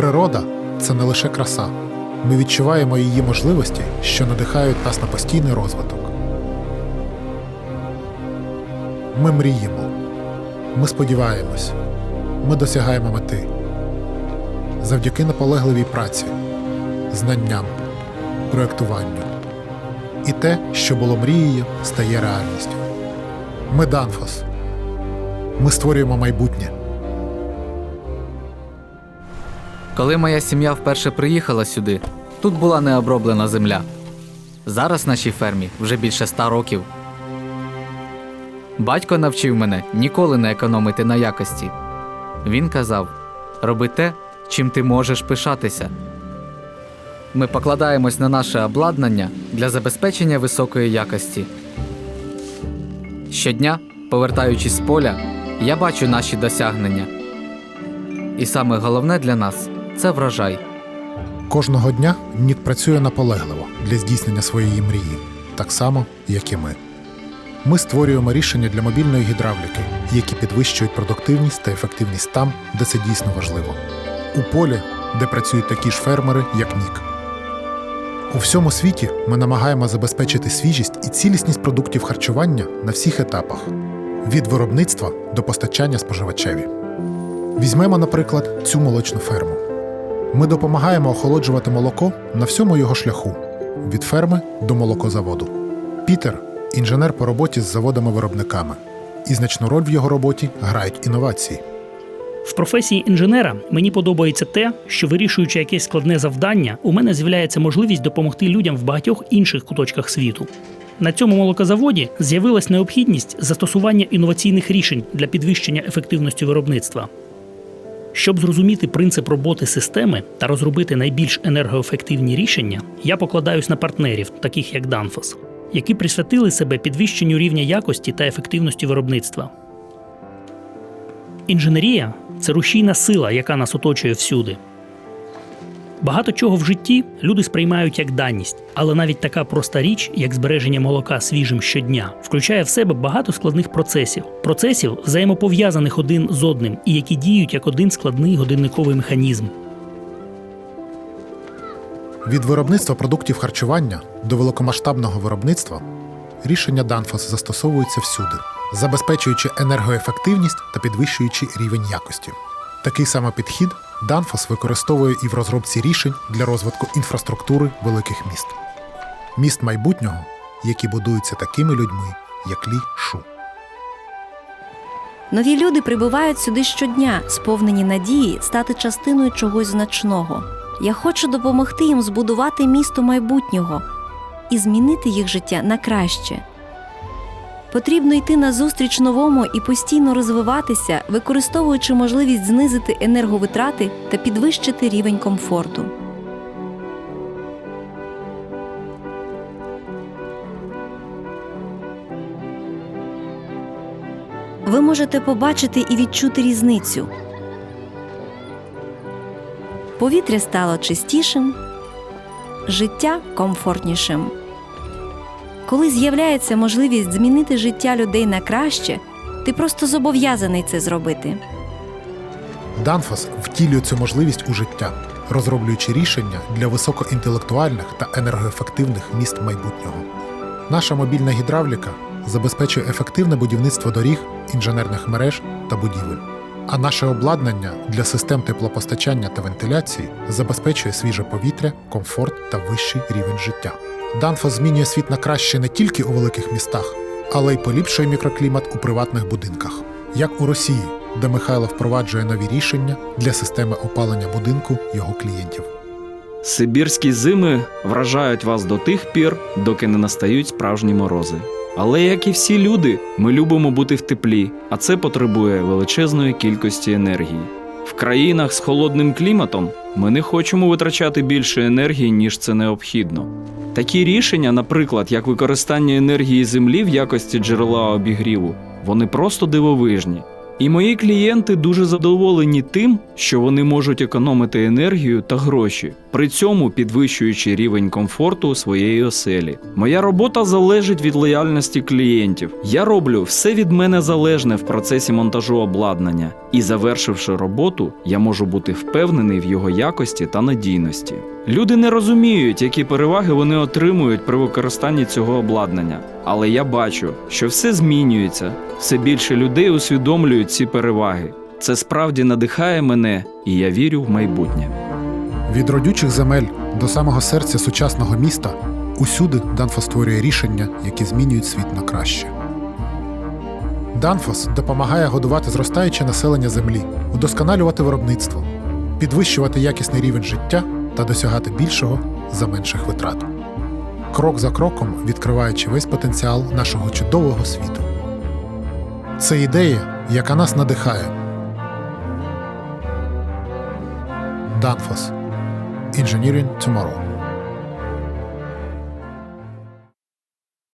Природа це не лише краса. Ми відчуваємо її можливості, що надихають нас на постійний розвиток. Ми мріємо, ми сподіваємось, ми досягаємо мети завдяки наполегливій праці, знанням, проєктуванню. І те, що було мрією, стає реальністю. Ми Данфос. Ми створюємо майбутнє. Коли моя сім'я вперше приїхала сюди, тут була необроблена земля. Зараз нашій фермі вже більше ста років. Батько навчив мене ніколи не економити на якості. Він казав: роби те, чим ти можеш пишатися. Ми покладаємось на наше обладнання для забезпечення високої якості. Щодня, повертаючись з поля, я бачу наші досягнення. І саме головне для нас це врожай. Кожного дня Нік працює наполегливо для здійснення своєї мрії, так само, як і ми. Ми створюємо рішення для мобільної гідравліки, які підвищують продуктивність та ефективність там, де це дійсно важливо. У полі, де працюють такі ж фермери, як Нік. У всьому світі ми намагаємося забезпечити свіжість і цілісність продуктів харчування на всіх етапах від виробництва до постачання споживачеві. Візьмемо, наприклад, цю молочну ферму. Ми допомагаємо охолоджувати молоко на всьому його шляху від ферми до молокозаводу. Пітер інженер по роботі з заводами-виробниками, і значну роль в його роботі грають інновації. В професії інженера мені подобається те, що вирішуючи якесь складне завдання, у мене з'являється можливість допомогти людям в багатьох інших куточках світу. На цьому молокозаводі з'явилась необхідність застосування інноваційних рішень для підвищення ефективності виробництва. Щоб зрозуміти принцип роботи системи та розробити найбільш енергоефективні рішення, я покладаюсь на партнерів, таких як Danfoss, які присвятили себе підвищенню рівня якості та ефективності виробництва. Інженерія це рушійна сила, яка нас оточує всюди. Багато чого в житті люди сприймають як даність, але навіть така проста річ, як збереження молока свіжим щодня, включає в себе багато складних процесів, процесів, взаємопов'язаних один з одним і які діють як один складний годинниковий механізм. Від виробництва продуктів харчування до великомасштабного виробництва рішення Danfoss застосовуються всюди, забезпечуючи енергоефективність та підвищуючи рівень якості. Такий самий підхід Danfoss використовує і в розробці рішень для розвитку інфраструктури великих міст. Міст майбутнього, які будуються такими людьми, як Лі Шу. Нові люди прибувають сюди щодня, сповнені надії стати частиною чогось значного. Я хочу допомогти їм збудувати місто майбутнього і змінити їх життя на краще. Потрібно йти назустріч новому і постійно розвиватися, використовуючи можливість знизити енерговитрати та підвищити рівень комфорту. Ви можете побачити і відчути різницю. Повітря стало чистішим, життя комфортнішим. Коли з'являється можливість змінити життя людей на краще, ти просто зобов'язаний це зробити. Danfoss втілює цю можливість у життя, розроблюючи рішення для високоінтелектуальних та енергоефективних міст майбутнього. Наша мобільна гідравліка забезпечує ефективне будівництво доріг, інженерних мереж та будівель. А наше обладнання для систем теплопостачання та вентиляції забезпечує свіже повітря, комфорт та вищий рівень життя. Danfoss змінює світ на краще не тільки у великих містах, але й поліпшує мікроклімат у приватних будинках, як у Росії, де Михайло впроваджує нові рішення для системи опалення будинку його клієнтів. Сибірські зими вражають вас до тих пір, доки не настають справжні морози. Але як і всі люди, ми любимо бути в теплі, а це потребує величезної кількості енергії. В країнах з холодним кліматом ми не хочемо витрачати більше енергії, ніж це необхідно. Такі рішення, наприклад, як використання енергії землі в якості джерела обігріву, вони просто дивовижні. І мої клієнти дуже задоволені тим, що вони можуть економити енергію та гроші, при цьому підвищуючи рівень комфорту своєї оселі. Моя робота залежить від лояльності клієнтів. Я роблю все від мене залежне в процесі монтажу обладнання, і завершивши роботу, я можу бути впевнений в його якості та надійності. Люди не розуміють, які переваги вони отримують при використанні цього обладнання. Але я бачу, що все змінюється, все більше людей усвідомлюють ці переваги. Це справді надихає мене, і я вірю в майбутнє. Від родючих земель до самого серця сучасного міста усюди Данфос створює рішення, які змінюють світ на краще. Данфос допомагає годувати зростаюче населення землі, удосконалювати виробництво, підвищувати якісний рівень життя та досягати більшого за менших витрат. Крок за кроком відкриваючи весь потенціал нашого чудового світу. Це ідея, яка нас надихає. Danfoss. Engineering Tomorrow.